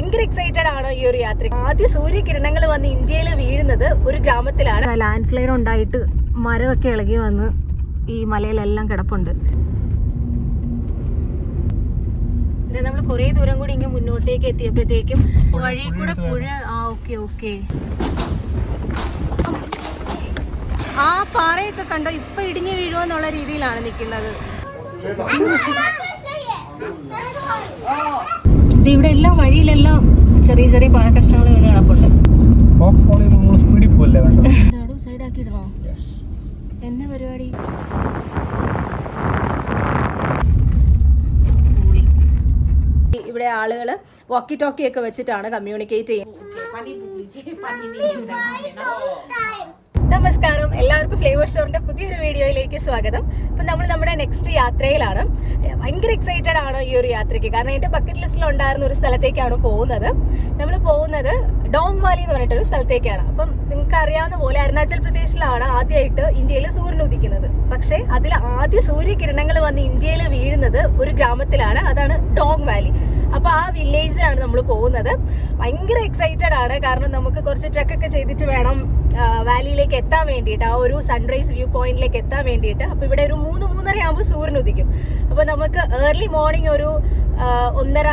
ഭയങ്കര എക്സൈറ്റഡ് ആണ് ഈ ഒരു യാത്ര. ആദ്യ സൂര്യകിരണങ്ങൾ വന്ന് ഇന്ത്യയിൽ വീഴുന്നത് ഒരു ഗ്രാമത്തിലാണ്. ലാൻഡ് സ്ലൈഡ് ഉണ്ടായിട്ട് മരമൊക്കെ ഇളകി വന്ന് ഈ മലയിലെല്ലാം കിടപ്പുണ്ട്. നമ്മൾ കുറെ ദൂരം കൂടി ഇങ്ങനെ മുന്നോട്ടേക്ക് എത്തിയപ്പോഴത്തേക്കും വഴി കൂടെ പുഴ ആ ഓക്കെ ഓക്കെ. ആ പാറയൊക്കെ കണ്ടോ? ഇപ്പൊ ഇടിഞ്ഞു വീഴുമെന്നുള്ള രീതിയിലാണ് നിൽക്കുന്നത്. ഇത് ഇവിടെ എല്ലാ വഴിയിലെല്ലാം ചെറിയ ചെറിയ പഴ കഷ്ണങ്ങൾ വീണ് കിടപ്പുണ്ട്. ഇടണോ എന്നെ പരിപാടി? ഇവിടെ ആളുകൾ വോക്കി ടോക്കി ഒക്കെ വെച്ചിട്ടാണ് കമ്മ്യൂണിക്കേറ്റ് ചെയ്യുന്നത്. നമസ്കാരം. എല്ലാവർക്കും ഫ്ലേവർ ഷോറിന്റെ പുതിയൊരു വീഡിയോയിലേക്ക് സ്വാഗതം. അപ്പൊ നമ്മൾ നമ്മുടെ നെക്സ്റ്റ് യാത്രയിലാണ്. ഭയങ്കര എക്സൈറ്റഡ് ആണ് ഈ ഒരു യാത്രയ്ക്ക്. കാരണം എന്റെ ബക്കറ്റ് ലിസ്റ്റിൽ ഉണ്ടായിരുന്ന ഒരു സ്ഥലത്തേക്കാണ് പോകുന്നത്. നമ്മൾ പോകുന്നത് ഡോങ് വാലി എന്ന് പറഞ്ഞിട്ടൊരു സ്ഥലത്തേക്കാണ്. അപ്പം നിങ്ങൾക്ക് അറിയാവുന്ന പോലെ അരുണാചൽ പ്രദേശിലാണ് ആദ്യമായിട്ട് ഇന്ത്യയിൽ സൂര്യൻ ഉദിക്കുന്നത്. പക്ഷേ അതിൽ ആദ്യ സൂര്യകിരണങ്ങൾ വന്ന് ഇന്ത്യയിൽ വീഴുന്നത് ഒരു ഗ്രാമത്തിലാണ്. അതാണ് ഡോങ് വാലി അപ്പൊ ആ വില്ലേജിലാണ് നമ്മൾ പോകുന്നത്. ഭയങ്കര എക്സൈറ്റഡ് ആണ്. കാരണം നമുക്ക് കുറച്ച് ട്രക്ക് ഒക്കെ ചെയ്തിട്ട് വേണം വാലിയിലേക്ക് എത്താൻ വേണ്ടിയിട്ട് ആ ഒരു സൺറൈസ് വ്യൂ പോയിന്റിലേക്ക് എത്താൻ വേണ്ടിയിട്ട്. അപ്പോൾ ഇവിടെ ഒരു മൂന്ന് മൂന്നര ആകുമ്പോൾ സൂര്യൻ ഉദിക്കും. അപ്പോൾ നമുക്ക് ഏർലി മോർണിംഗ് ഒരു ഒന്നര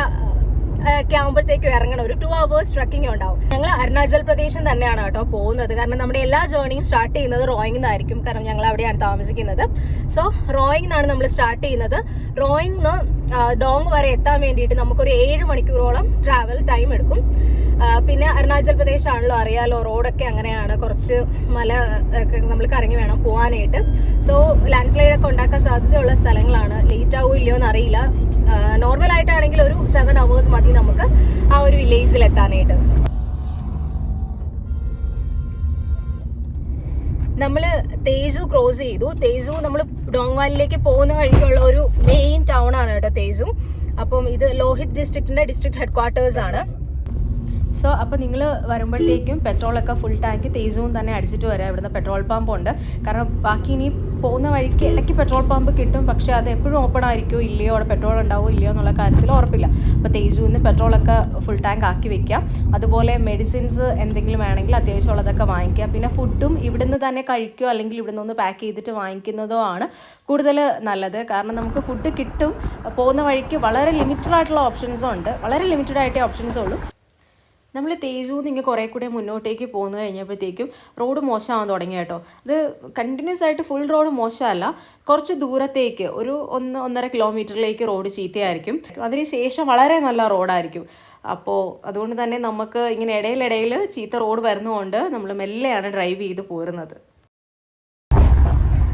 ഒക്കെ ആകുമ്പോഴത്തേക്കും ഇറങ്ങണം. ഒരു ടു അവേഴ്സ് ട്രക്കിംഗ് ഉണ്ടാവും. ഞങ്ങൾ അരുണാചൽ പ്രദേശം തന്നെയാണ് കേട്ടോ പോകുന്നത്. കാരണം നമ്മുടെ എല്ലാ ജേർണിയും സ്റ്റാർട്ട് ചെയ്യുന്നത് റോയിങ് നിന്നായിരിക്കും കാരണം ഞങ്ങൾ അവിടെയാണ് താമസിക്കുന്നത്. സോ റോയിങ് നിന്നാണ് നമ്മൾ സ്റ്റാർട്ട് ചെയ്യുന്നത്. റോയിങ് ഡോങ് വരെ എത്താൻ വേണ്ടിയിട്ട് നമുക്കൊരു ഏഴ് മണിക്കൂറോളം ട്രാവൽ ടൈം എടുക്കും. പിന്നെ അരുണാചൽ പ്രദേശ് ആണല്ലോ അറിയാലോ റോഡൊക്കെ അങ്ങനെയാണ്. കുറച്ച് മല നമ്മൾ കറങ്ങി വേണം പോകാനായിട്ട് സോ ലാൻഡ് സ്ലൈഡ് ഒക്കെ ഉണ്ടാക്കാൻ സാധ്യതയുള്ള സ്ഥലങ്ങളാണ്. ലേറ്റ് ആവോ ഇല്ലയോ എന്ന് അറിയില്ല. നോർമൽ ആയിട്ടാണെങ്കിൽ ഒരു സെവൻ അവേഴ്സ് മതി നമുക്ക് ആ ഒരു വില്ലേജിൽ എത്താനായിട്ട്. നമ്മൾ തേജു ക്രോസ് ചെയ്തു. തേജു നമ്മൾ ഡോങ് വാലിലേക്ക് പോകുന്ന വഴിക്കുള്ള ഒരു മെയിൻ ടൗൺ ആണ് കേട്ടോ തേജു. അപ്പം ഇത് ലോഹിത് ഡിസ്ട്രിക്റ്റിന്റെ ഡിസ്ട്രിക്ട് ഹെഡ് ക്വാർട്ടേഴ്സ് ആണ്. സോ അപ്പോൾ നിങ്ങൾ വരുമ്പോഴത്തേക്കും പെട്രോളൊക്കെ ഫുൾ ടാങ്ക് തേജവും തന്നെ അടിച്ചിട്ട് വരാം. ഇവിടുന്ന് പെട്രോൾ പമ്പ് ഉണ്ട്. കാരണം ബാക്കി ഇനി പോകുന്ന വഴിക്ക് ഇടയ്ക്ക് പെട്രോൾ പമ്പ് കിട്ടും. പക്ഷേ അത് എപ്പോഴും ഓപ്പൺ ആയിരിക്കുമോ ഇല്ലയോ? അവിടെ പെട്രോൾ ഉണ്ടാവുമോ ഇല്ലയോ? എന്നുള്ള കാര്യത്തിൽ ഉറപ്പില്ല. അപ്പോൾ തേജുവിന്ന് പെട്രോളൊക്കെ ഫുൾ ടാങ്ക് ആക്കി വെക്കാം. അതുപോലെ മെഡിസിൻസ് എന്തെങ്കിലും വേണമെങ്കിൽ അത്യാവശ്യമുള്ളതൊക്കെ വാങ്ങിക്കുക പിന്നെ ഫുഡും ഇവിടുന്ന് തന്നെ കഴിക്കുകയോ അല്ലെങ്കിൽ ഇവിടുന്ന് ഒന്ന് പാക്ക് ചെയ്തിട്ട് വാങ്ങിക്കുന്നതോ ആണ് കൂടുതൽ നല്ലത്. കാരണം നമുക്ക് ഫുഡ് കിട്ടും. പോകുന്ന വഴിക്ക് വളരെ ലിമിറ്റഡ് ആയിട്ടുള്ള ഓപ്ഷൻസും ഉണ്ട്. വളരെ ലിമിറ്റഡ് ആയിട്ടേ ഓപ്ഷൻസും ഉള്ളൂ. നമ്മൾ തേജൂന്ന് ഇങ്ങനെ കുറേ കൂടെ മുന്നോട്ടേക്ക് പോന്നു കഴിഞ്ഞപ്പോഴത്തേക്കും റോഡ് മോശമാവാൻ തുടങ്ങി കേട്ടോ. അത് കണ്ടിന്യൂസ് ആയിട്ട് ഫുൾ റോഡ് മോശമല്ല. കുറച്ച് ദൂരത്തേക്ക് ഒരു ഒന്ന് ഒന്നര കിലോമീറ്ററിലേക്ക് റോഡ് ചീത്തയായിരിക്കും. അതിന് ശേഷം വളരെ നല്ല റോഡായിരിക്കും അപ്പോൾ അതുകൊണ്ട് തന്നെ നമുക്ക് ഇങ്ങനെ ഇടയിലിടയിൽ ചീത്ത റോഡ് വരുന്നതുകൊണ്ട് നമ്മൾ മെല്ലെയാണ് ഡ്രൈവ് ചെയ്ത് പോരുന്നത്.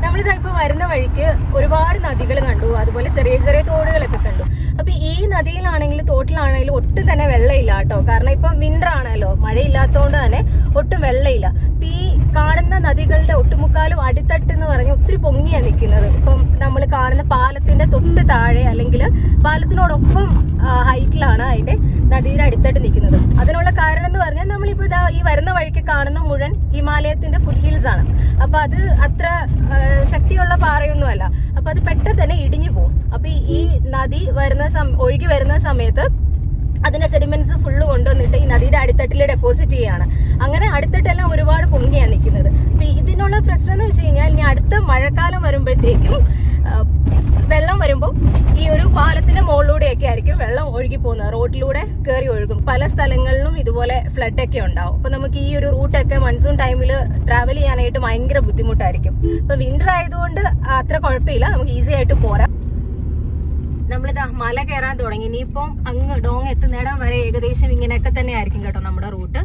നമ്മളിതാ ഇപ്പോൾ വരുന്ന വഴിക്ക് ഒരുപാട് നദികൾ കണ്ടു. അതുപോലെ ചെറിയ ചെറിയ അപ്പൊ ഈ നദിയിലാണെങ്കിൽ തോട്ടിലാണെങ്കിലും ഒട്ടും തന്നെ വെള്ളമില്ല കേട്ടോ. കാരണം ഇപ്പൊ വിന്റർ ആണല്ലോ. മഴയില്ലാത്തതുകൊണ്ട് തന്നെ ഒട്ടും വെള്ളമില്ല ഇപ്പൊ ഈ കാണുന്ന നദികളുടെ ഒട്ടുമുക്കാലും അടിത്തട്ട് എന്ന് പറഞ്ഞ് ഒത്തിരി പൊങ്ങിയാ നിൽക്കുന്നത് ഇപ്പം നമ്മൾ കാണുന്ന പാലത്തിന്റെ തൊട്ട് താഴെ അല്ലെങ്കിൽ പാലത്തിനോടൊപ്പം ഹൈറ്റിലാണ് അതിന്റെ നദിയുടെ അടിത്തട്ട് നിൽക്കുന്നത് അതിനുള്ള കാരണം എന്ന് പറഞ്ഞാൽ നമ്മളിപ്പോ ഇതാ ഈ വരുന്ന വഴിക്ക് കാണുന്ന മുഴുവൻ ഹിമാലയത്തിന്റെ ഫുഡ് ഹിൽസ് ആണ്. അപ്പൊ അത് അത്ര ശക്തിയുള്ള പാറയൊന്നുമല്ല. അപ്പൊ അത് പെട്ടെന്ന് തന്നെ ഇടിഞ്ഞു പോകും അപ്പൊ ഈ- നദി വരുന്ന സം- ഒഴുകി വരുന്ന സമയത്ത് അതിന്റെ സെഡിമെന്റ്സ് ഫുള്ള് കൊണ്ടുവന്നിട്ട് ഈ നദിയുടെ അടിത്തട്ടിൽ ഡെപ്പോസിറ്റ് ചെയ്യാണ്. അങ്ങനെ അടിത്തട്ടെല്ലാം ഒരുപാട് പൊങ്ങിയാണ് നിൽക്കുന്നത് അപ്പൊ ഇതിനുള്ള പ്രശ്നം എന്ന് വെച്ച് കഴിഞ്ഞാൽ ഇനി അടുത്ത മഴക്കാലം വരുമ്പോഴത്തേക്കും വെള്ളം വരുമ്പോൾ ഈ ഒരു പാലത്തിന്റെ മുകളിലൂടെയൊക്കെ ആയിരിക്കും ഒഴുകി പോകുന്നത് റോഡിലൂടെ കയറി ഒഴുകും. പല സ്ഥലങ്ങളിലും ഇതുപോലെ ഫ്ലഡ് ഒക്കെ ഉണ്ടാവും. അപ്പൊ നമുക്ക് ഈ ഒരു റൂട്ടൊക്കെ മൺസൂൺ ടൈമിൽ ട്രാവൽ ചെയ്യാനായിട്ട് ഭയങ്കര ബുദ്ധിമുട്ടായിരിക്കും. ഇപ്പൊ വിന്റർ ആയതുകൊണ്ട് അത്ര കുഴപ്പമില്ല. നമുക്ക് ഈസി ആയിട്ട് പോരാം. നമ്മളിതാ മല കയറാൻ തുടങ്ങി. ഇനിയിപ്പം അങ്ങ് ഡോങ് എത്തുന്നിടം വരെ ഏകദേശം ഇങ്ങനെയൊക്കെ തന്നെ ആയിരിക്കും കേട്ടോ നമ്മുടെ route.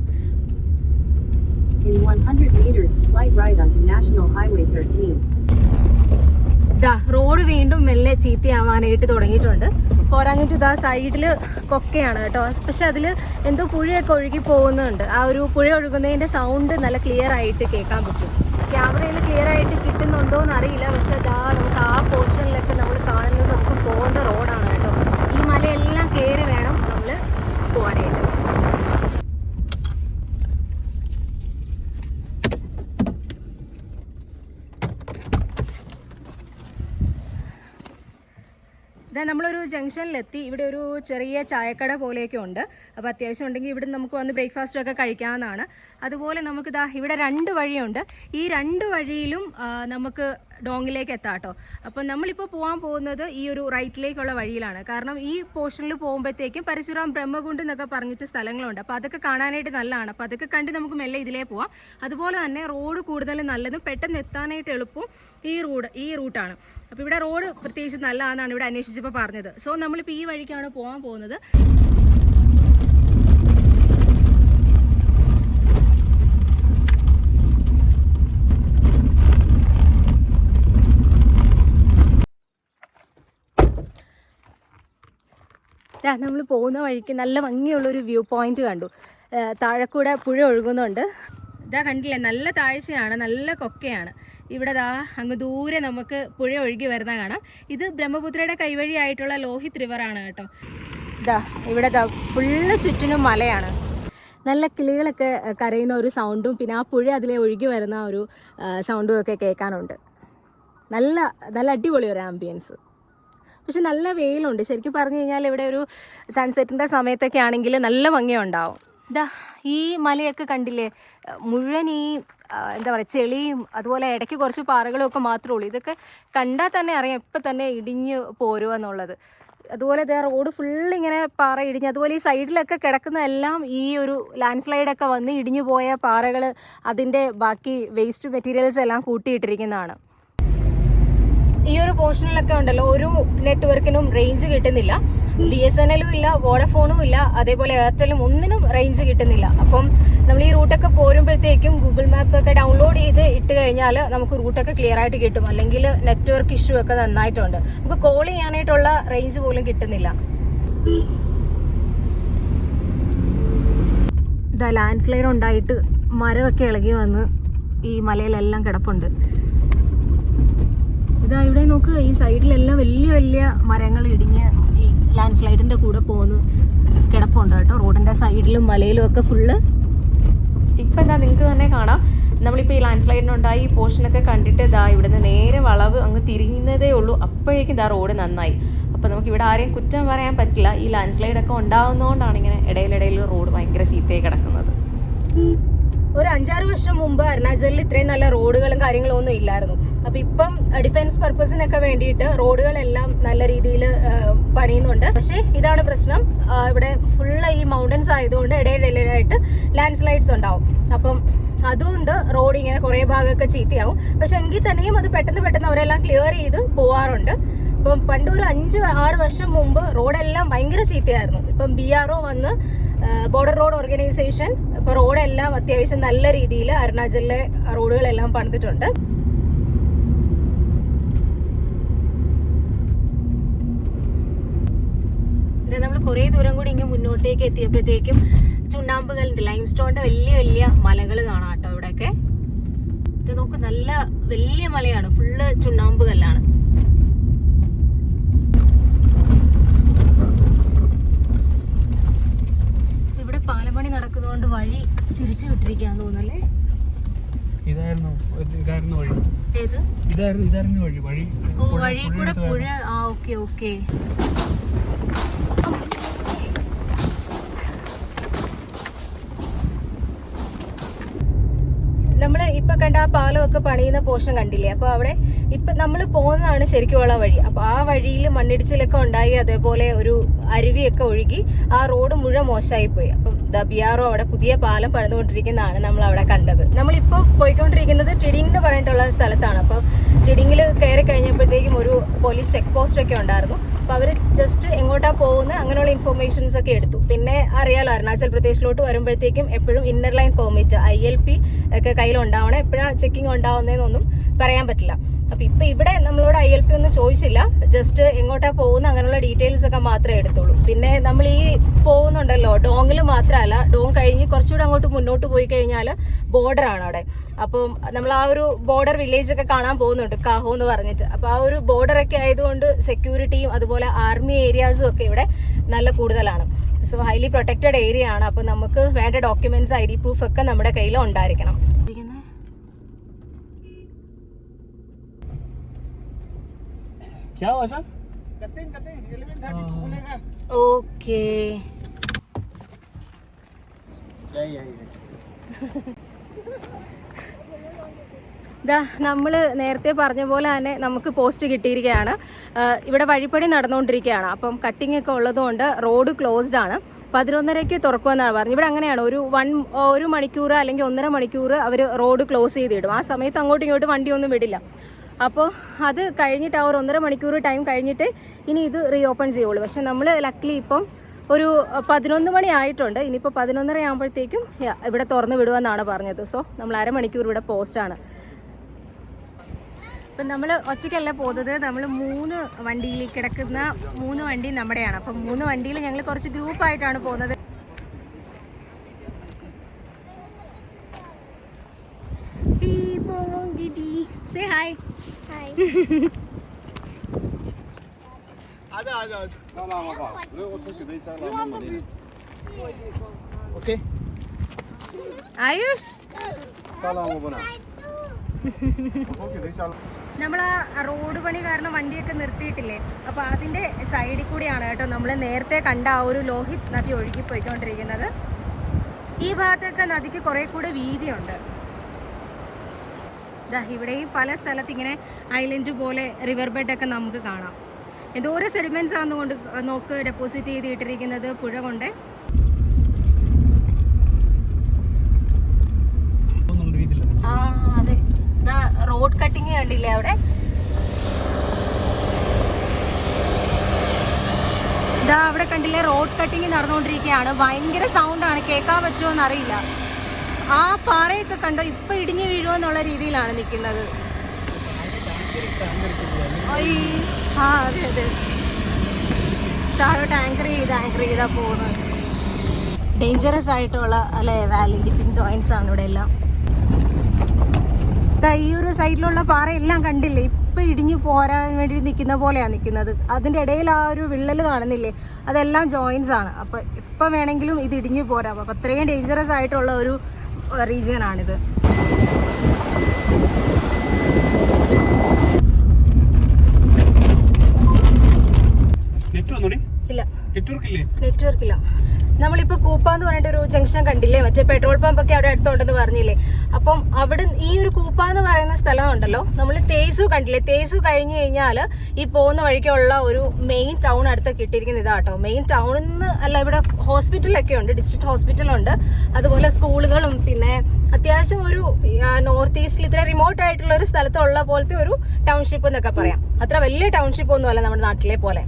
In 100 meters, slight right onto National Highway 13. ഇതാ റോഡ് വീണ്ടും മെല്ലെ ചീത്തയാവാനായിട്ട് തുടങ്ങിയിട്ടുണ്ട്. പോരാഞ്ഞിട്ട് ഇതാ സൈഡിൽ കൊക്കയാണ് കേട്ടോ. പക്ഷെ അതിൽ എന്തോ പുഴയൊക്കെ ഒഴുകി പോകുന്നുണ്ട്. ആ ഒരു പുഴ ഒഴുകുന്നതിന്റെ സൗണ്ട് നല്ല ക്ലിയർ ആയിട്ട് കേൾക്കാൻ പറ്റും. ക്യാമറയിൽ ക്ലിയർ ആയിട്ട് കിട്ടുന്നുണ്ടോ എന്ന് അറിയില്ല. പക്ഷെ അതാ നമുക്ക് ആ പോർഷനിലൊക്കെ നമ്മൾ കാണുന്നത് നമുക്ക് പോകേണ്ട റോഡാണ് കേട്ടോ. ഈ മലയെല്ലാം കയറി വേണം നമ്മൾ പോകാനായിട്ട് ഇതാ നമ്മളൊരു ജംഗ്ഷനിലെത്തി. ഇവിടെ ഒരു ചെറിയ ചായക്കട പോലെയൊക്കെ ഉണ്ട്. അപ്പോൾ അത്യാവശ്യം ഉണ്ടെങ്കിൽ ഇവിടെ നമുക്ക് വന്ന് ബ്രേക്ക്ഫാസ്റ്റൊക്കെ കഴിക്കാവുന്നതാണ്. അതുപോലെ നമുക്ക് ദാ ഇവിടെ രണ്ട് വഴിയുണ്ട്. ഈ രണ്ട് വഴിയിലും നമുക്ക് ഡോങ്ങിലേക്ക് എത്താം കേട്ടോ അപ്പോൾ നമ്മളിപ്പോൾ പോകാൻ പോകുന്നത് ഈ ഒരു റൈറ്റിലേക്കുള്ള വഴിയിലാണ്. കാരണം ഈ പോർഷനിൽ പോകുമ്പോഴത്തേക്കും പരശുറാം ബ്രഹ്മകുണ്ട് എന്നൊക്കെ പറഞ്ഞിട്ട് സ്ഥലങ്ങളുണ്ട്. അപ്പോൾ അതൊക്കെ കാണാനായിട്ട് നല്ലതാണ്. അപ്പോൾ അതൊക്കെ കണ്ട് നമുക്ക് മെല്ലെ ഇതിലേ പോവാം. അതുപോലെ തന്നെ റോഡ് കൂടുതൽ നല്ലതും പെട്ടെന്ന് എത്താനായിട്ട് എളുപ്പവും ഈ റോഡ് ഈ റൂട്ടാണ്. അപ്പോൾ ഇവിടെ റോഡ് പ്രത്യേകിച്ച് നല്ലതാണെന്നാണ് ഇവിടെ അന്വേഷിച്ചപ്പോൾ പറഞ്ഞത്. സോ നമ്മളിപ്പോൾ ഈ വഴിക്കാണ് പോകാൻ പോകുന്നത്. നമ്മൾ പോകുന്ന വഴിക്ക് നല്ല ഭംഗിയുള്ളൊരു വ്യൂ പോയിന്റ് കണ്ടു. താഴെക്കൂടെ പുഴ ഒഴുകുന്നുണ്ട്. ഇതാ കണ്ടില്ലേ നല്ല താഴ്ചയാണ് നല്ല കൊക്കയാണ്. ഇവിടെ ദാ അങ്ങ് ദൂരെ നമുക്ക് പുഴ ഒഴുകി വരുന്ന കാണാം. ഇത് ബ്രഹ്മപുത്രയുടെ കൈവഴിയായിട്ടുള്ള ലോഹിത് റിവർ ആണ് കേട്ടോ. ഇതാ ഇവിടെ ദാ ഫുള്ള് ചുറ്റിനും മലയാണ്. നല്ല കിളികളൊക്കെ കരയുന്ന ഒരു സൗണ്ടും പിന്നെ ആ പുഴ അതിലെ ഒഴുകി വരുന്ന ഒരു സൗണ്ടും ഒക്കെ കേൾക്കാനുണ്ട്. നല്ല നല്ല അടിപൊളി ഒരു ആംബിയൻസ് പക്ഷെ നല്ല വെയിലുണ്ട്. ശരിക്കും പറഞ്ഞു കഴിഞ്ഞാൽ ഇവിടെ ഒരു സൺസെറ്റിന്റെ സമയത്തൊക്കെ ആണെങ്കിൽ നല്ല ഭംഗിയുണ്ടാവും. ഇതാ ഈ മലയൊക്കെ കണ്ടില്ലേ? മുഴുവൻ ഈ എന്താ പറയുക ചെളിയും അതുപോലെ ഇടയ്ക്ക് കുറച്ച് പാറകളും ഒക്കെ മാത്രമേ ഉള്ളൂ. ഇതൊക്കെ കണ്ടാൽ തന്നെ അറിയാം ഇപ്പം തന്നെ ഇടിഞ്ഞ് പോരുമെന്നുള്ളത് അതുപോലെ ഇതേ റോഡ് ഫുള്ള് ഇങ്ങനെ പാറ ഇടിഞ്ഞ് അതുപോലെ ഈ സൈഡിലൊക്കെ കിടക്കുന്നതെല്ലാം ഈ ഒരു ലാൻഡ് സ്ലൈഡൊക്കെ വന്ന് ഇടിഞ്ഞു പോയ പാറകൾ അതിന്റെ ബാക്കി വേസ്റ്റ് മെറ്റീരിയൽസ് എല്ലാം കൂട്ടിയിട്ടിരിക്കുന്നതാണ്. ഈ ഒരു പോർഷനിലൊക്കെ ഉണ്ടല്ലോ ഒരു നെറ്റ്വർക്കിനും റേഞ്ച് കിട്ടുന്നില്ല. ബി എസ് എൻ എല്ലും ഇല്ല വോഡഫോണും ഇല്ല അതേപോലെ എയർടെലും ഒന്നിനും റേഞ്ച് കിട്ടുന്നില്ല. അപ്പം നമ്മൾ ഈ റൂട്ടൊക്കെ പോരുമ്പോഴത്തേക്കും ഗൂഗിൾ മാപ്പ് ഒക്കെ ഡൗൺലോഡ് ചെയ്ത് ഇട്ട് കഴിഞ്ഞാൽ നമുക്ക് റൂട്ടൊക്കെ ക്ലിയർ ആയിട്ട് കിട്ടും. അല്ലെങ്കിൽ നെറ്റ്വർക്ക് ഇഷ്യൂ ഒക്കെ നന്നായിട്ടുണ്ട്. നമുക്ക് കോൾ ചെയ്യാനായിട്ടുള്ള റേഞ്ച് പോലും കിട്ടുന്നില്ല. ഇതാ ലാൻഡ് സ്ലൈഡ് ഉണ്ടായിട്ട് മരമൊക്കെ ഇളകി വന്ന് ഈ മലയിലെല്ലാം കിടപ്പുണ്ട്. നോക്ക് ഈ സൈഡിലെല്ലാം വലിയ വലിയ മരങ്ങൾ ഇടിഞ്ഞ് ഈ ലാൻഡ് സ്ലൈഡിന്റെ കൂടെ പോകുന്നു കിടപ്പുണ്ട് കേട്ടോ. റോഡിന്റെ സൈഡിലും മലയിലും ഒക്കെ ഫുള്ള് ഇപ്പം എന്താ നിങ്ങൾക്ക് തന്നെ കാണാം. നമ്മളിപ്പോൾ ഈ ലാൻഡ് സ്ലൈഡിനുണ്ടായി ഈ പോർഷനൊക്കെ കണ്ടിട്ട് ഇതാ ഇവിടുന്ന് നേരെ വളവ് അങ്ങ് തിരിയുന്നതേ ഉള്ളൂ. അപ്പോഴേക്കും ഇതാ റോഡ് നന്നായി. അപ്പോൾ നമുക്ക് ഇവിടെ ആരെയും കുറ്റം പറയാൻ പറ്റില്ല. ഈ ലാൻഡ് സ്ലൈഡൊക്കെ ഉണ്ടാകുന്നതുകൊണ്ടാണ് ഇങ്ങനെ ഇടയിലിടയിൽ റോഡ് ഭയങ്കര ചീത്തയായി കിടക്കുന്നത്. ഒരു അഞ്ചാറ് വർഷം മുമ്പ് അരുണാചലിൽ ഇത്രയും നല്ല റോഡുകളും കാര്യങ്ങളും ഒന്നും ഇല്ലായിരുന്നു. അപ്പൊ ഇപ്പം ഡിഫൻസ് പർപ്പസിനൊക്കെ വേണ്ടിയിട്ട് റോഡുകളെല്ലാം നല്ല രീതിയിൽ പണിയുന്നുണ്ട്. പക്ഷേ ഇതാണ് പ്രശ്നം. ഇവിടെ ഫുള്ള് ഈ മൗണ്ടൻസ് ആയതുകൊണ്ട് ഇടയിലിടയിലായിട്ട് ലാൻഡ് സ്ലൈഡ്സ് ഉണ്ടാവും. അപ്പം അതുകൊണ്ട് റോഡ് ഇങ്ങനെ കുറേ ഭാഗമൊക്കെ ചീത്തയാവും. പക്ഷെ എങ്കിൽ തന്നെയും അത് പെട്ടെന്ന് പെട്ടെന്ന് അവരെല്ലാം ക്ലിയർ ചെയ്ത് പോവാറുണ്ട്. ഇപ്പം പണ്ട് ഒരു അഞ്ച് ആറ് വർഷം മുമ്പ് റോഡെല്ലാം ഭയങ്കര ചീത്തയായിരുന്നു. ഇപ്പം ബി ആർ ഒ വന്ന് ബോർഡർ റോഡ് ഓർഗനൈസേഷൻ ഇപ്പോൾ റോഡെല്ലാം അത്യാവശ്യം നല്ല രീതിയിൽ അരുണാചലിലെ റോഡുകളെല്ലാം പണിതിട്ടുണ്ട്. നമ്മൾ കുറേ ദൂരം കൂടി ഇങ്ങനെ മുന്നോട്ടേക്ക് എത്തിയപ്പോഴത്തേക്കും ചുണ്ണാമ്പുകളുണ്ട്. ലൈം സ്റ്റോണിന്റെ വലിയ വലിയ മലകൾ കാണാം കേട്ടോ ഇവിടെയൊക്കെ. ഇത് നോക്ക് നല്ല വലിയ മലയാണ്. ഫുള്ള് ചുണ്ണാമ്പ് പാലപ്പണി നടക്കുന്നതുകൊണ്ട് വഴി തിരിച്ചു വിട്ടിരിക്കാന്ന് തോന്നല്ലേ ഇതായിരുന്നു ഇതായിരുന്നു വഴി. ഏത്? ഇതായിരുന്നു ഇതായിരുന്നു വഴി. വഴി ഓ വഴി കൂടെ പുഴ. ആ ഓക്കെ ഓക്കെ. നമ്മൾ ഇപ്പൊ കണ്ട ആ പാലമൊക്കെ പണിയുന്ന പോർഷൻ കണ്ടില്ലേ? അപ്പൊ അവിടെ ഇപ്പൊ നമ്മൾ പോകുന്നതാണ് ശരിക്കുമുള്ള വഴി. അപ്പൊ ആ വഴിയിൽ മണ്ണിടിച്ചിലൊക്കെ ഉണ്ടായി അതേപോലെ ഒരു അരുവിയൊക്കെ ഒഴുകി ആ റോഡ് മുഴുവൻ മോശമായി പോയി. അപ്പം ദബിയാറോ അവിടെ പുതിയ പാലം പണിതുകൊണ്ടിരിക്കുന്നതാണ് നമ്മൾ അവിടെ കണ്ടത്. നമ്മളിപ്പോൾ പോയിക്കൊണ്ടിരിക്കുന്നത് ടിഡിങ് എന്ന് പറഞ്ഞിട്ടുള്ള സ്ഥലത്താണ്. അപ്പം ടിഡിങ്ങിൽ കയറി കഴിഞ്ഞപ്പോഴത്തേക്കും ഒരു പോലീസ് ചെക്ക് പോസ്റ്റ് ഒക്കെ ഉണ്ടായിരുന്നു. അപ്പോൾ അവർ ജസ്റ്റ് എങ്ങോട്ടാ പോകുന്നത് അങ്ങനെയുള്ള ഇൻഫർമേഷൻസ് ഒക്കെ എടുത്തു. പിന്നെ അറിയാലോ അരുണാചൽ പ്രദേശിലോട്ട് വരുമ്പോഴത്തേക്കും എപ്പോഴും inner line permit I L P ഒക്കെ കയ്യിലുണ്ടാവണം. എപ്പോഴാണ് ചെക്കിംഗ് ഉണ്ടാവുന്നതെന്നൊന്നും പറയാൻ പറ്റില്ല. അപ്പൊ ഇപ്പൊ ഇവിടെ നമ്മളോട് ഐ എൽ പി ഒന്നും ചോദിച്ചില്ല. ജസ്റ്റ് എങ്ങോട്ടാ പോകുന്ന അങ്ങനെയുള്ള ഡീറ്റെയിൽസ് ഒക്കെ മാത്രമേ എടുത്തുള്ളൂ. പിന്നെ നമ്മൾ ഈ പോകുന്നുണ്ടല്ലോ ഡോങ്ങിൽ മാത്രമല്ല ഡോങ് കഴിഞ്ഞ് കുറച്ചുകൂടെ അങ്ങോട്ട് മുന്നോട്ട് പോയി കഴിഞ്ഞാൽ ആണ് അവിടെ. അപ്പം നമ്മൾ ആ ഒരു ബോർഡർ വില്ലേജ് ഒക്കെ കാണാൻ പോകുന്നുണ്ട് കാഹോ എന്ന് പറഞ്ഞിട്ട്. അപ്പൊ ആ ഒരു ബോർഡർ ഒക്കെ ആയതുകൊണ്ട് സെക്യൂരിറ്റിയും അതുപോലെ ആർമി ഏരിയാസും ഒക്കെ ഇവിടെ നല്ല കൂടുതലാണ്. സോ ഹൈലി പ്രൊട്ടക്റ്റഡ് ഏരിയ ആണ്. അപ്പൊ നമുക്ക് വേണ്ട ഡോക്യുമെന്റ്സ് ഐ ഡി പ്രൂഫ് ഒക്കെ നമ്മുടെ കയ്യിൽ ഉണ്ടായിരിക്കണം. क्या हुआ सर कटिंग कटिंग 11:30 को खुलेगा ഓക്കേ यही यही ഇതാ നമ്മൾ നേരത്തെ പറഞ്ഞ പോലെ തന്നെ നമുക്ക് പോസ്റ്റ് കിട്ടിയിരിക്കുകയാണ് ആ, ഇവിടെ വഴിപ്പണി നടന്നുകൊണ്ടിരിക്കുകയാണ് അപ്പം കട്ടിംഗ് ഒക്കെ ഉള്ളതുകൊണ്ട് റോഡ് ക്ലോസ്ഡ് ആണ് പതിനൊന്നരയ്ക്ക് തുറക്കുമെന്നാണ് പറഞ്ഞത് ഇവിടെ അങ്ങനെയാണ് ഒരു വൺ ഒരു മണിക്കൂർ അല്ലെങ്കിൽ ഒന്നര മണിക്കൂർ അവർ റോഡ് ക്ലോസ് ചെയ്തിടും ആ സമയത്ത് അങ്ങോട്ടും ഇങ്ങോട്ടും വണ്ടിയൊന്നും വിടില്ല അപ്പോൾ അത് കഴിഞ്ഞിട്ട് ആ ഒരു ഒന്നര മണിക്കൂർ ടൈം കഴിഞ്ഞിട്ട് ഇനി ഇത് റീ ഓപ്പൺ ചെയ്യുള്ളൂ. പക്ഷെ നമ്മൾ ലക്കിലി ഇപ്പം ഒരു പതിനൊന്ന് മണി ആയിട്ടുണ്ട്. ഇനിയിപ്പോൾ പതിനൊന്നര ആകുമ്പോഴത്തേക്കും ഇവിടെ തുറന്ന് വിടുമെന്നാണ് പറഞ്ഞത്. സോ നമ്മൾ അരമണിക്കൂർ ഇവിടെ പോസ്റ്റാണ് ഇപ്പം നമ്മൾ ഒറ്റയ്ക്കല്ല പോകുന്നത് നമ്മൾ മൂന്ന് വണ്ടിയിൽ കിടക്കുന്ന മൂന്ന് വണ്ടി നമ്മുടെയാണ്. അപ്പം മൂന്ന് വണ്ടിയിൽ ഞങ്ങൾ കുറച്ച് ഗ്രൂപ്പായിട്ടാണ് പോകുന്നത്. Titi Bongbong Didi. Say hi. Hi. 아자 아자 아자. 봐봐 봐봐. 왜 어떻게 돼 있잖아. 오케이. 아유스. 봐봐 봐봐. 어떻게 돼 നമ്മൾ ആ റോഡ് പണി കാരണം വണ്ടിയൊക്കെ നിർത്തിയിട്ടില്ലേ അപ്പോൾ അതിന്റെ സൈഡിൽ കൂടിയാണ് കേട്ടോ നമ്മൾ നേരത്തെ കണ്ട ആ ഒരു ലോഹിത് നദി ഒഴുകി പോയിക്കൊണ്ടിരിക്കുന്നത് ഈ ഭാഗത്തൊക്കെ നദിക്ക് കുറെ കൂടെ വീതിയുണ്ട് ഇവിടെയും പല സ്ഥലത്ത് ഇങ്ങനെ ഐലൻഡ് പോലെ റിവർ ബെഡ് ഒക്കെ നമുക്ക് കാണാം. എന്തോരം സെഡിമെന്റ്സ് ആണ് കൊണ്ട് നോക്ക് ഡെപ്പോസിറ്റ് ചെയ്ത് ഇട്ടിരിക്കുന്നത് പുഴ കൊണ്ട്. ആ അതെ. റോഡ് കട്ടിങ് കണ്ടില്ലേ അവിടെ? ഇതാ അവിടെ കണ്ടില്ലേ റോഡ് കട്ടിങ് നടന്നുകൊണ്ടിരിക്കുകയാണ്. ഭയങ്കര സൗണ്ടാണ് കേൾക്കാൻ പറ്റുമോ എന്നറിയില്ല. ആ പാറയൊക്കെ കണ്ടോ? ഇപ്പൊ ഇടിഞ്ഞു വീഴുവെന്നുള്ള രീതിയിലാണ് നിൽക്കുന്നത്. ഡേഞ്ചറസ് ആയിട്ടുള്ള അല്ലെ വാലി ഡിപ്പിംഗ് ജോയിൻസ് ആണ് ഇവിടെ എല്ലാം. ഈ ഒരു സൈഡിലുള്ള പാറയെല്ലാം കണ്ടില്ലേ? ഇപ്പൊ ഇടിഞ്ഞു പോരാൻ വേണ്ടി നിൽക്കുന്ന പോലെയാണ് നിൽക്കുന്നത്. അതിന്റെ ഇടയിൽ ആ ഒരു വിള്ളൽ കാണുന്നില്ലേ? അതെല്ലാം ജോയിൻസ് ആണ്. അപ്പൊ ഇപ്പൊ വേണമെങ്കിലും ഇത് ഇടിഞ്ഞു പോരാം. അപ്പൊ അത്രയും ഡേഞ്ചറസ് ആയിട്ടുള്ള ഒരു ഇല്ല. നെറ്റ്വർക്ക് ഇല്ലേ നെറ്റ്വർക്ക് ഇല്ല നമ്മളിപ്പോ കൂപ്പ എന്ന് പറഞ്ഞിട്ട് ഒരു ജംഗ്ഷൻ കണ്ടില്ലേ? മറ്റേ പെട്രോൾ പമ്പ് ഒക്കെ അവിടെ അടുത്തുണ്ടെന്ന് പറഞ്ഞില്ലേ? അപ്പം അവിടെ ഈ ഒരു കൂപ്പ എന്ന് പറയുന്ന സ്ഥലം ഉണ്ടല്ലോ നമ്മൾ തേസു കണ്ടില്ലേ? തേസു കഴിഞ്ഞു കഴിഞ്ഞാൽ ഈ പോകുന്ന വഴിക്കുള്ള ഒരു മെയിൻ ടൗൺ അടുത്ത് കിട്ടിയിരിക്കുന്ന ഇതാട്ടോ മെയിൻ ടൗണിൽ നിന്ന് അല്ല ഇവിടെ ഹോസ്പിറ്റലൊക്കെ ഉണ്ട് ഡിസ്ട്രിക്ട് ഹോസ്പിറ്റലുണ്ട് അതുപോലെ സ്കൂളുകളും പിന്നെ അത്യാവശ്യം ഒരു നോർത്ത് ഈസ്റ്റിൽ ഇത്ര റിമോട്ട് ആയിട്ടുള്ള ഒരു സ്ഥലത്തുള്ള പോലത്തെ ഒരു ടൗൺഷിപ്പ് എന്നൊക്കെ പറയാം. അത്ര വലിയ ടൗൺഷിപ്പ് ഒന്നും അല്ല നമ്മുടെ നാട്ടിലെ പോലെ.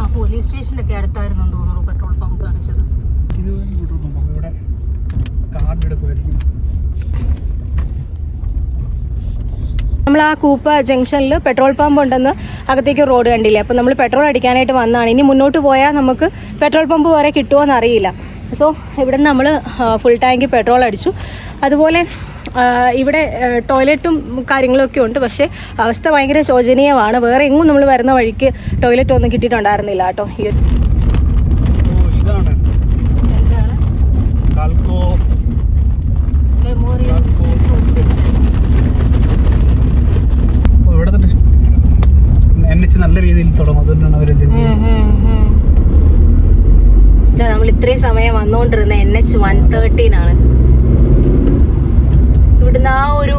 ആ പോലീസ് സ്റ്റേഷനൊക്കെ അടുത്തായിരുന്നു തോന്നുന്നു പെട്രോൾ പമ്പ് കാണിച്ചത്. നമ്മൾ ആ കൂപ്പ ജംഗ്ഷനിൽ പെട്രോൾ പമ്പ് ഉണ്ടെന്ന് അകത്തേക്ക് റോഡ് കണ്ടില്ലേ? അപ്പോൾ നമ്മൾ പെട്രോൾ അടിക്കാനായിട്ട് വന്നതാണ്. ഇനി മുന്നോട്ട് പോയാൽ നമുക്ക് പെട്രോൾ പമ്പ് വരെ കിട്ടുമോ എന്നറിയില്ല സോ ഇവിടെ നമ്മൾ ഫുൾ ടാങ്ക് പെട്രോൾ അടിച്ചു. അതുപോലെ ഇവിടെ ടോയ്ലറ്റും കാര്യങ്ങളൊക്കെ ഉണ്ട്. പക്ഷേ അവസ്ഥ ഭയങ്കര ശോചനീയമാണ്. വേറെ എങ്ങും നമ്മൾ വരുന്ന വഴിക്ക് ടോയ്ലറ്റ് ഒന്നും കിട്ടിയിട്ടുണ്ടായിരുന്നില്ല കേട്ടോ. ഈ ഒരു രീതിയിൽ ഇതാണ് എന്താണ് നമ്മൾ ഇത്രയും സമയം വന്നുകൊണ്ടിരുന്ന എൻ എച്ച് വൺ തേർട്ടീനാണ്. ഇവിടുന്ന് ആ ഒരു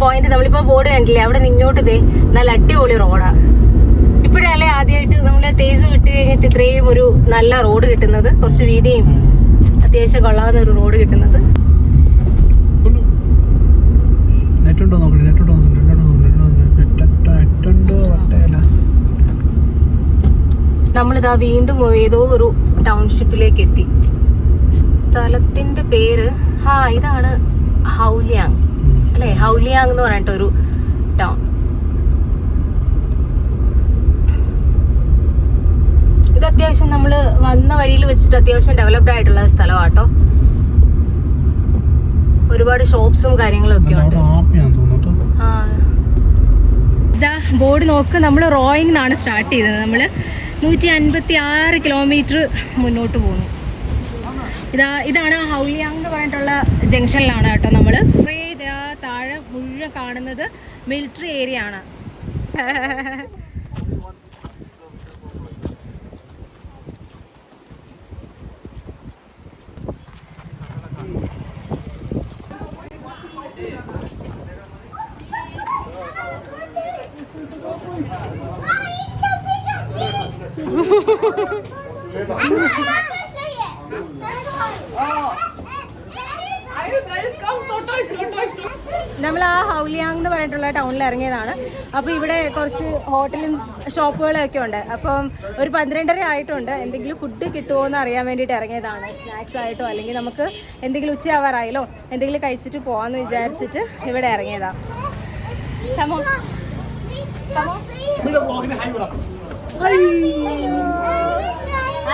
പോയിന്റ് നമ്മളിപ്പോ ബോർഡ് കണ്ടില്ലേ? അവിടെ നിന്നോട്ട് ദേ നല്ല അടിപൊളി റോഡാ ഇപ്പോഴല്ലേ ആദ്യമായിട്ട് നമ്മൾ തേസ് വിട്ട് കഴിഞ്ഞിട്ട് ഇത്രയും ഒരു നല്ല റോഡ് കിട്ടുന്നത്? കുറച്ച് വീതിയും അത്യാവശ്യം കൊള്ളാവുന്ന ഒരു റോഡ് കിട്ടുന്നത്. നോക്കണേ നമ്മളിതാ വീണ്ടും ഏതോ ഒരു ടൗൺഷിപ്പിലേക്ക് എത്തി. സ്ഥലത്തിന്റെ പേര് ഹാ ഇതാണ് ഹൗലിയാങ്. അല്ലെ? ഹൗലിയാങ് എന്ന് പറഞ്ഞിട്ട് ഒരു ടൗൺ ഇത് അത്യാവശ്യം നമ്മൾ വന്ന വഴിയിൽ വെച്ചിട്ട് അത്യാവശ്യം ഡെവലപ്ഡ് ആയിട്ടുള്ള സ്ഥലമാട്ടോ ഒരുപാട് ഷോപ്സും കാര്യങ്ങളും ഒക്കെ ഉണ്ട്. ഇതാ ബോർഡ് നോക്ക് നമ്മൾ റോയിങ് എന്നാണ് സ്റ്റാർട്ട് ചെയ്തത് നമ്മൾ നൂറ്റി അൻപത്തി ആറ് കിലോമീറ്റർ മുന്നോട്ട് പോകുന്നു. ഇതാ ഇതാണ് ഹൗലിയാങ് എന്ന് പറഞ്ഞിട്ടുള്ള ജംഗ്ഷനിലാണ് കേട്ടോ നമ്മൾ കുറേ താഴെ മുഴുവൻ കാണുന്നത് മിലിറ്ററി ഏരിയ ആണ് നമ്മൾ ആ ഹൗലിയാങ് എന്ന് പറഞ്ഞിട്ടുള്ള ടൗണിൽ ഇറങ്ങിയതാണ്. അപ്പോൾ ഇവിടെ കുറച്ച് ഹോട്ടലും ഷോപ്പുകളൊക്കെ ഉണ്ട്. അപ്പം ഒരു പന്ത്രണ്ടര ആയിട്ടുണ്ട്. എന്തെങ്കിലും ഫുഡ് കിട്ടുമോ എന്ന് അറിയാൻ വേണ്ടിയിട്ട് ഇറങ്ങിയതാണ്. സ്നാക്സ് ആയിട്ടോ അല്ലെങ്കിൽ നമുക്ക് എന്തെങ്കിലും ഉച്ചയാവാറായാലോ എന്തെങ്കിലും കഴിച്ചിട്ട് പോകാമെന്ന് വിചാരിച്ചിട്ട് ഇവിടെ ഇറങ്ങിയതാണ്. Come on.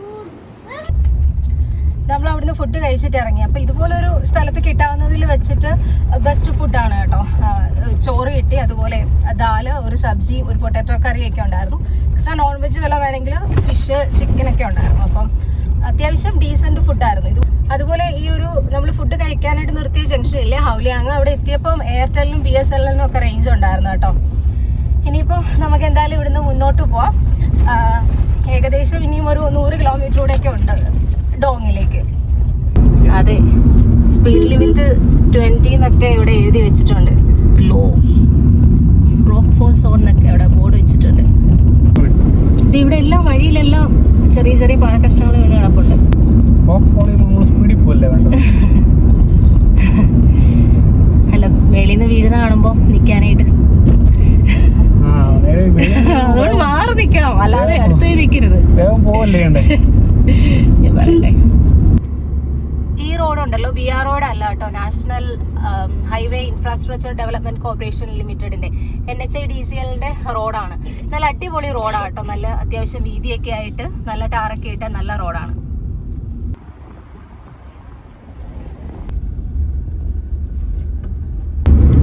നമ്മൾ അവിടുന്ന് ഫുഡ് കഴിച്ചിട്ട് ഇറങ്ങി. അപ്പോൾ ഇതുപോലൊരു സ്ഥലത്ത് കിട്ടാവുന്നതിൽ വെച്ചിട്ട് ബെസ്റ്റ് ഫുഡാണ് കേട്ടോ. ചോറ് കിട്ടി അതുപോലെ ദാൽ ഒരു സബ്ജി ഒരു പൊട്ടാറ്റോ ഒക്കെ ഉണ്ടായിരുന്നു. എക്സ്ട്രാ നോൺ വെജ് വല്ല വേണമെങ്കിൽ ഫിഷ് ചിക്കൻ ഒക്കെ ഉണ്ടായിരുന്നു. അപ്പം അത്യാവശ്യം ഡീസന്റ് ഫുഡായിരുന്നു ഇത് അതുപോലെ ഈ ഒരു നമ്മൾ ഫുഡ് കഴിക്കാനായിട്ട് നിർത്തിയ ജംഗ്ഷനില്ലേ ഹൗലിയാങ് അവിടെ എത്തിയപ്പം എയർടെല്ലിനും ബി എസ് എൽ എല്ലിനും ഒക്കെ റേഞ്ച് ഉണ്ടായിരുന്നു കേട്ടോ. ഇനിയിപ്പോൾ നമുക്ക് എന്തായാലും ഇവിടുന്ന് മുന്നോട്ട് പോവാം. ഏകദേശം ഇനിയും ഒരു നൂറ് കിലോമീറ്റർ കൂടെയൊക്കെ ഉണ്ട്. ഡോങ്ങിലേക്ക്. അതെ. സ്പീഡ് ലിമിറ്റ് ട്വന്റി എന്നൊക്കെ ഇവിടെ എഴുതി വെച്ചിട്ടുണ്ട്. ലോ റോക്ക് ഫോൾ സോൺ എന്നൊക്കെ അവിടെ ബോർഡ് വെച്ചിട്ടുണ്ട്. ഇത് ഇവിടെ എല്ലാം വഴിയിലെല്ലാം ചെറിയ ചെറിയ പഴക്കഷ്ണങ്ങൾ വീണ് കിടപ്പുണ്ട്. അല്ല വെളിയിൽ നിന്ന് വീഴുന്ന കാണുമ്പോൾ നിൽക്കാനായിട്ട് അതുകൊണ്ട് മാറി നിൽക്കണം അല്ലാതെ അടുത്ത് നിൽക്കരുത്. പോവല്ലേ ഞാൻ പറയട്ടെ. ഈ റോഡ് ഉണ്ടല്ലോ ബി ആർ റോഡ് അല്ല കേട്ടോ national highway infrastructure development corporation ലിമിറ്റഡിന്റെ N H I D C എല്ലിന്റെ റോഡാണ്. നല്ല അടിപൊളി റോഡാണ് കേട്ടോ നല്ല അത്യാവശ്യം വീതിയൊക്കെ ആയിട്ട് നല്ല ടാറൊക്കെ ഇട്ട നല്ല റോഡാണ്.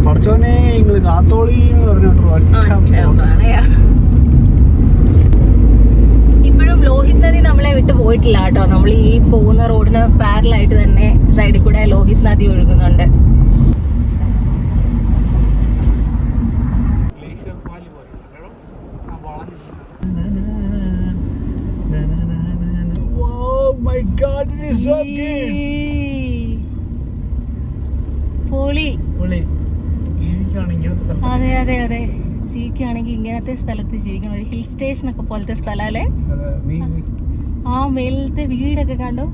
പഠിച്ചോനെ നിങ്ങൾ കാത്തോളി എന്ന് പറഞ്ഞിട്ട് ഇപ്പോഴും ലോഹിത് നദി നമ്മളെ വിട്ട് പോയിട്ടില്ല കേട്ടോ. നമ്മൾ ഈ പോകുന്ന റോഡിന് പാരലായിട്ട് തന്നെ സൈഡിൽ കൂടെ ലോഹിത് നദി ഒഴുകുന്നുണ്ട്. പൊളി. അതെ അതെ അതെ. ജീവിക്കുകയാണെങ്കിൽ ഇങ്ങനത്തെ സ്ഥലത്ത് ജീവിക്കണം. ഒരു ഹിൽ സ്റ്റേഷൻ ഒക്കെ പോലത്തെ സ്ഥലല്ലേ ആ മേളിലത്തെ വീടൊക്കെ കണ്ടു.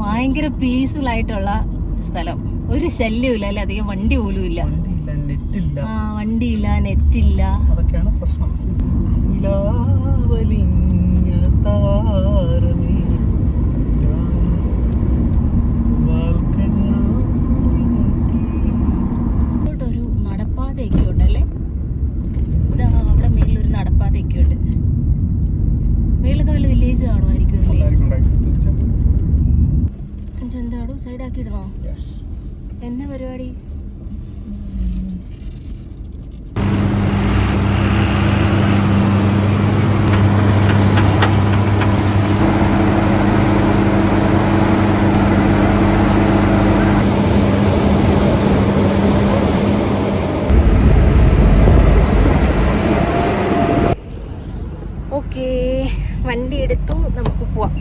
ഭയങ്കര പീസ്ഫുൾ ആയിട്ടുള്ള സ്ഥലം. ഒരു ശല്യമില്ല അല്ലെ? അധികം വണ്ടി പോലും ഇല്ല. വണ്ടിയില്ല, നെറ്റില്ല. ആ വണ്ടിയില്ല നെറ്റില്ല. അതൊക്കെയാണ് പ്രശ്നം. താരമേ, ഞാൻ വാൽക്കണ്ണാടി ഒരു നടപ്പാതയൊക്കെ ഉണ്ടല്ലേ ഇതാ അവിടെ മേളിലൊരു നടപ്പാതയൊക്കെ ഉണ്ട് മേളിലൊക്കെ വല്ല വില്ലേജ് കാണുമായിരിക്കും അല്ലേ ഉണ്ടായിരിക്കും, ഉണ്ടായിരിക്കും, തീർച്ചയായും. ഇതെന്താടോ സൈഡാക്കി ഇടണോ എന്ന എന്നാ പരിപാടി ഓക്കേ വണ്ടി എടുത്തു നമുക്ക് പോവാം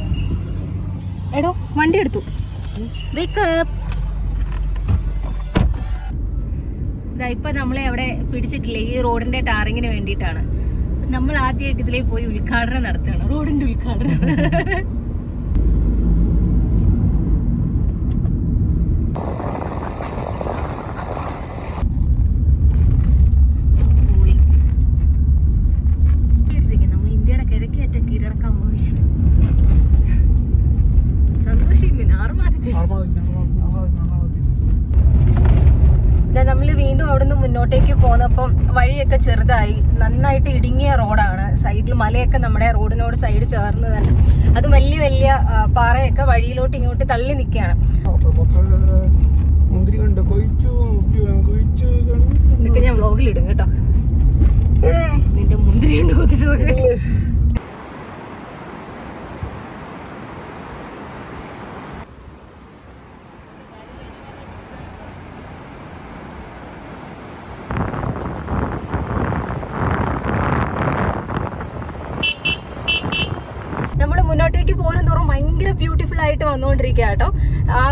എടോ വണ്ടി എടുത്തു വേക്കപ്പ് ഇപ്പൊ നമ്മളെ അവിടെ പിടിച്ചിട്ടില്ല ഈ റോഡിന്റെ ടാറിങ്ങിന് വേണ്ടിയിട്ടാണ്. നമ്മൾ ആദ്യമായിട്ട് ഇതിലേ പോയി ഉദ്ഘാടനം നടത്തണം റോഡിന്റെ ഉദ്ഘാടനം. നമ്മൾ വീണ്ടും അവിടുന്ന് മുന്നോട്ടേക്ക് പോന്നപ്പം വഴിയൊക്കെ ചെറുതായി. നന്നായിട്ട് ഇടുങ്ങിയ റോഡാണ്. സൈഡിൽ മലയൊക്കെ നമ്മുടെ റോഡിനോട് സൈഡ് ചേർന്ന് തന്നെ. അത് വലിയ വലിയ പാറയൊക്കെ വഴിയിലോട്ട് ഇങ്ങോട്ട് തള്ളി നിൽക്കുകയാണ് ഇതൊക്കെ ഞാൻ വ്ളോഗിൽ ഇടും കേട്ടോ. നിന്റെ മുന്തിരി കൊണ്ട് കൊതിച്ചതൊക്കെ മുകളിലേക്ക് പോരും തോറും ഭയങ്കര ബ്യൂട്ടിഫുൾ ആയിട്ട് വന്നുകൊണ്ടിരിക്കുക കേട്ടോ ആ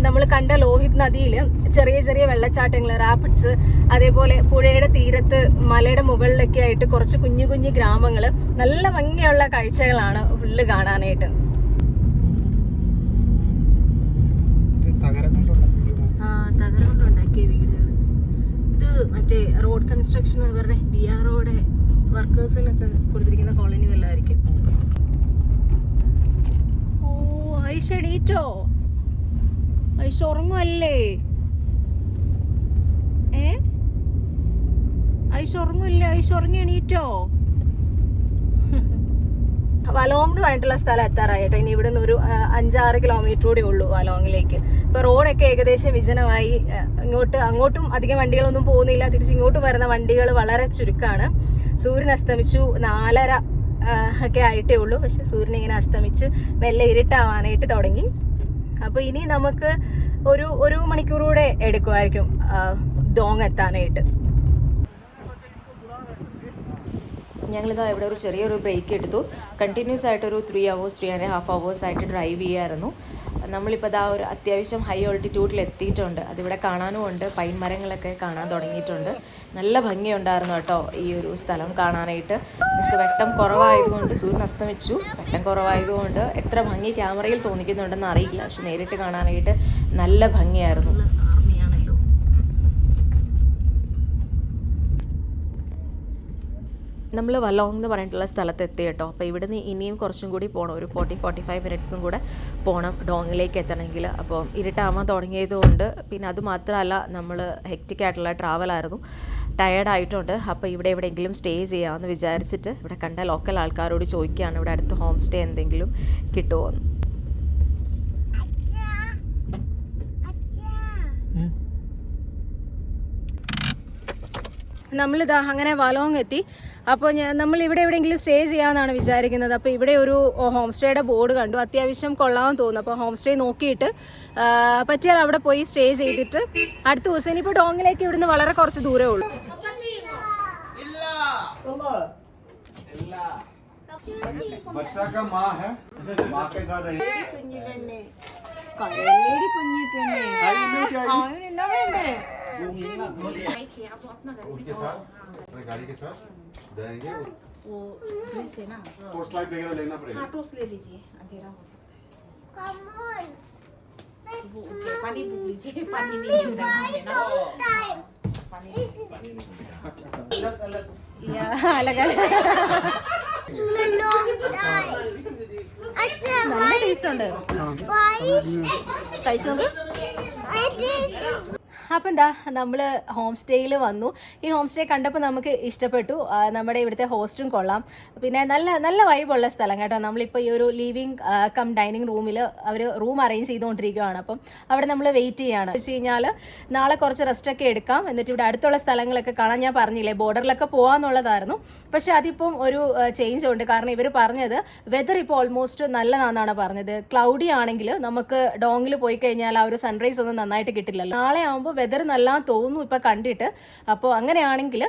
നമ്മൾ കണ്ട ലോഹിത് നദിയിൽ ചെറിയ ചെറിയ വെള്ളച്ചാട്ടങ്ങൾ റാപ്പിഡ്സ് അതേപോലെ പുഴയുടെ തീരത്ത് മലയുടെ മുകളിലൊക്കെ ആയിട്ട് കുറച്ച് കുഞ്ഞു കുഞ്ഞു ഗ്രാമങ്ങൾ നല്ല ഭംഗിയുള്ള കാഴ്ചകളാണ് ഫുള്ള് കാണാനായിട്ട്. ആ തകരം കൊണ്ടുണ്ടാക്കിയ വീടുകൾ ഇത് മറ്റേ റോഡ് കൺസ്ട്രക്ഷൻ ഇവരുടെ ബി ആർ ഒയുടെ വർക്കേഴ്സിനൊക്കെ കൊടുത്തിരിക്കുന്ന കോളനി വല്ലതായിരിക്കും ഓ ഐഷ ഐഷ ഉറങ്ങുമല്ലേ ഏ? ഐഷ ഉറങ്ങുമല്ലേ ഐഷ ഉറങ്ങി എണീറ്റോ? വലോങ് എന്ന് പറഞ്ഞിട്ടുള്ള സ്ഥലം എത്താറായിട്ടോ ഇനി ഇവിടുന്ന് ഒരു അഞ്ചാറ് കിലോമീറ്റർ കൂടി ഉള്ളൂ വലോങ്ങിലേക്ക്. ഇപ്പൊ റോഡൊക്കെ ഏകദേശം വിജനമായി. ഇങ്ങോട്ട് അങ്ങോട്ടും അധികം വണ്ടികളൊന്നും പോകുന്നില്ല. തിരിച്ച് ഇങ്ങോട്ട് വരുന്ന വണ്ടികൾ വളരെ ചുരുക്കാണ്. സൂര്യൻ അസ്തമിച്ചു. നാലര ഒക്കെ ആയിട്ടേ ഉള്ളൂ. പക്ഷെ സൂര്യൻ ഇങ്ങനെ അസ്തമിച്ച് മെല്ലെ ഇരുട്ടാവാനായിട്ട് തുടങ്ങി. അപ്പോൾ ഇനി നമുക്ക് ഒരു ഒരു മണിക്കൂറൂടെ എടുക്കുമായിരിക്കും ഡോങ് എത്താനായിട്ട്. ഞങ്ങളിതാ ഇവിടെ ഒരു ചെറിയൊരു ബ്രേക്ക് എടുത്തു. കണ്ടിന്യൂസ് ആയിട്ട് ഒരു three hours three and half hours ആയിട്ട് ഡ്രൈവ് ചെയ്യായിരുന്നു. നമ്മളിപ്പോൾ ഇതാ ഒരു അത്യാവശ്യം ഹൈ ഓൾട്ടിറ്റ്യൂഡിൽ എത്തിയിട്ടുണ്ട്. അതിവിടെ കാണാനും ഉണ്ട് പൈൻ മരങ്ങളൊക്കെ കാണാൻ തുടങ്ങിയിട്ടുണ്ട്. നല്ല ഭംഗിയുണ്ടായിരുന്നു കേട്ടോ ഈ ഒരു സ്ഥലം കാണാനായിട്ട്. നമുക്ക് വെട്ടം കുറവായതുകൊണ്ട് സൂര്യൻ അസ്തമിച്ചു. വെട്ടം കുറവായതുകൊണ്ട് എത്ര ഭംഗി ക്യാമറയിൽ തോന്നിക്കുന്നുണ്ടെന്ന് അറിയില്ല. പക്ഷെ നേരിട്ട് കാണാനായിട്ട് നല്ല ഭംഗിയായിരുന്നു. നമ്മൾ വലോങ് എന്ന് പറഞ്ഞിട്ടുള്ള സ്ഥലത്ത് എത്തി കേട്ടോ. അപ്പോൾ ഇവിടുന്ന് ഇനിയും കുറച്ചും കൂടി പോകണം ഒരു ഫോർട്ടി ഫോർട്ടി ഫൈവ് മിനിറ്റ്സും കൂടെ പോകണം ഡോങ്ങിലേക്ക് എത്തണമെങ്കിൽ. അപ്പോൾ ഇരുട്ടാവാൻ തുടങ്ങിയതുകൊണ്ട് പിന്നെ അത് മാത്രമല്ല നമ്മൾ ഹെക്റ്റിക് ആയിട്ടുള്ള ട്രാവലായിരുന്നു ടയേർഡ് ആയിട്ടുണ്ട്. അപ്പോൾ ഇവിടെ എവിടെയെങ്കിലും സ്റ്റേ ചെയ്യാമെന്ന് വിചാരിച്ചിട്ട് ഇവിടെ കണ്ട ലോക്കൽ ആൾക്കാരോട് ചോദിക്കുകയാണ്. ഇവിടെ അടുത്ത് ഹോം സ്റ്റേ എന്തെങ്കിലും കിട്ടുമോ എന്ന്. നമ്മളിതാ അങ്ങനെ വലോങ് എത്തി അപ്പോൾ ഞാൻ നമ്മൾ ഇവിടെ എവിടെയെങ്കിലും സ്റ്റേ ചെയ്യാമെന്നാണ് വിചാരിക്കുന്നത്. അപ്പോൾ ഇവിടെ ഒരു ഹോം സ്റ്റേയുടെ ബോർഡ് കണ്ടു. അത്യാവശ്യം കൊള്ളാമെന്ന് തോന്നുന്നു. അപ്പോൾ ഹോം സ്റ്റേ നോക്കിയിട്ട് പറ്റിയാൽ അവിടെ പോയി സ്റ്റേ ചെയ്തിട്ട് അടുത്ത ദിവസം ഇനിയിപ്പോൾ ഡോങ്ങിലേക്ക് ഇവിടുന്ന് വളരെ കുറച്ച് ദൂരമേ ഉള്ളൂ. बच्चा का माँ है माँ के साथ रही कुंजी हाँ, साथ? अपने गाड़ी के साथ? जाएँगे? वो ना। टॉर्च लाइट वगैरह लेना पड़ेगा। हाँ टॉर्च ले लीजिए। अंधेरा हो सकता है। कम ऑन पानी लीजिए। पानी नहीं നല്ല ടേസ്റ്റ് ഉണ്ട്. കഴിച്ചോണ്ട് അപ്പം എന്താ നമ്മൾ ഹോം സ്റ്റേയിൽ വന്നു. ഈ ഹോം സ്റ്റേ കണ്ടപ്പോൾ നമുക്ക് ഇഷ്ടപ്പെട്ടു. നമ്മുടെ ഇവിടുത്തെ ഹോസ്റ്റും കൊള്ളാം. പിന്നെ നല്ല നല്ല വൈബുള്ള സ്ഥലം കേട്ടോ. നമ്മളിപ്പോൾ ഈ ഒരു ലിവിങ് കം ഡൈനിങ് റൂമിൽ അവർ റൂം അറേഞ്ച് ചെയ്തുകൊണ്ടിരിക്കുകയാണ് അപ്പം അവിടെ നമ്മൾ വെയിറ്റ് ചെയ്യുകയാണ് വെച്ച് കഴിഞ്ഞാൽ നാളെ കുറച്ച് റെസ്റ്റൊക്കെ എടുക്കാം. എന്നിട്ട് ഇവിടെ അടുത്തുള്ള സ്ഥലങ്ങളൊക്കെ കാണാൻ ഞാൻ പറഞ്ഞില്ലേ? ബോർഡറിലൊക്കെ പോകാമെന്നുള്ളതായിരുന്നു പക്ഷേ അതിപ്പം ഒരു ചേഞ്ച് ഉണ്ട്. കാരണം ഇവർ പറഞ്ഞത് വെതർ ഇപ്പോൾ ഓൾമോസ്റ്റ് നല്ലതാണെന്നാണ് പറഞ്ഞത്. ക്ലൗഡി ആണെങ്കിൽ നമുക്ക് ഡോങ്ങിൽ പോയി കഴിഞ്ഞാൽ ആ ഒരു സൺറൈസ് ഒന്നും നന്നായിട്ട് കിട്ടില്ലല്ലോ. നാളെ ആകുമ്പോൾ വെതർ നല്ല തോന്നുന്നു ഇപ്പം കണ്ടിട്ട്. അപ്പോൾ അങ്ങനെയാണെങ്കിൽ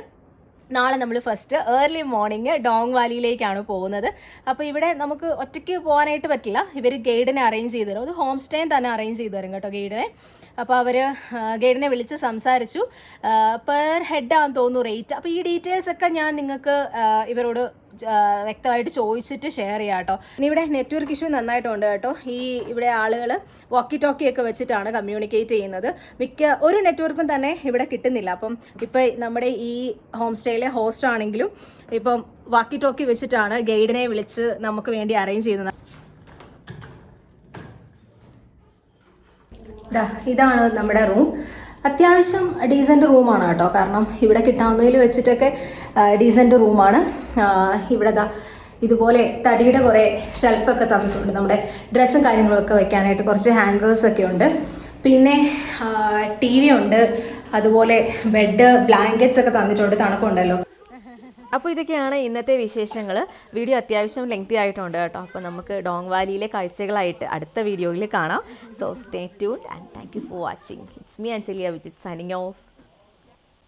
നാളെ നമ്മൾ ഫസ്റ്റ് ഏർലി മോർണിംഗ് ഡോങ് വാലിയിലേക്കാണ് പോകുന്നത്. അപ്പോൾ ഇവിടെ നമുക്ക് ഒറ്റയ്ക്ക് പോകാനായിട്ട് പറ്റില്ല. ഇവർ ഗൈഡിനെ അറേഞ്ച് ചെയ്ത് തരും. അത് ഹോം സ്റ്റേ തന്നെ അറേഞ്ച് ചെയ്തു തരും കേട്ടോ ഗൈഡിനെ. അപ്പോൾ അവർ ഗൈഡിനെ വിളിച്ച് സംസാരിച്ചു. പെർ ഹെഡ് ആണെന്ന് തോന്നുന്നു റേറ്റ്. അപ്പോൾ ഈ ഡീറ്റെയിൽസ് ഒക്കെ ഞാൻ നിങ്ങൾക്ക് ഇവരോട് വ്യക്തമായിട്ട് ചോദിച്ചിട്ട് ഷെയർ ചെയ്യാം കേട്ടോ. ഇവിടെ നെറ്റ്വർക്ക് ഇഷ്യൂ നന്നായിട്ടുണ്ട് കേട്ടോ. ഈ ഇവിടെ ആളുകൾ വാക്കി ടോക്കി ഒക്കെ വെച്ചിട്ടാണ് കമ്മ്യൂണിക്കേറ്റ് ചെയ്യുന്നത്. മിക്ക ഒരു നെറ്റ്വർക്കും തന്നെ ഇവിടെ കിട്ടുന്നില്ല. അപ്പം ഇപ്പം നമ്മുടെ ഈ ഹോം സ്റ്റേയിലെ ഹോസ്റ്റ് ആണെങ്കിലും ഇപ്പം വാക്കി ടോക്കി വെച്ചിട്ടാണ് ഗൈഡിനെ വിളിച്ച് നമുക്ക് വേണ്ടി അറേഞ്ച് ചെയ്യുന്നത്. ദാ ഇതാണ് നമ്മുടെ റൂം. അത്യാവശ്യം ഡീസന്റ് റൂമാണ് കേട്ടോ. കാരണം ഇവിടെ കിട്ടാവുന്നതിൽ വെച്ചിട്ടൊക്കെ ഡീസന്റ് റൂമാണ്. ഇവിടെ ദാ ഇതുപോലെ തടിയുടെ കുറേ ഷെൽഫൊക്കെ തന്നിട്ടുണ്ട്. നമ്മുടെ ഡ്രസ്സും കാര്യങ്ങളൊക്കെ വെക്കാനായിട്ട് കുറച്ച് ഹാങ്കേഴ്സൊക്കെ ഉണ്ട്. പിന്നെ ടി വി ഉണ്ട്. അതുപോലെ ബെഡ് ബ്ലാങ്കറ്റ്സ് ഒക്കെ തന്നിട്ടുണ്ട്. തണുപ്പുണ്ടല്ലോ. അപ്പോൾ ഇതൊക്കെയാണ് ഇന്നത്തെ വിശേഷങ്ങൾ വീഡിയോ അത്യാവശ്യം ലെങ്തി ആയിട്ടുണ്ട് കേട്ടോ. അപ്പോൾ നമുക്ക് ഡോങ് വാലിയിലെ കാഴ്ചകളായിട്ട് അടുത്ത വീഡിയോയിൽ കാണാം. So stay tune and thank you for watching it's me and Chelia Vijith signing off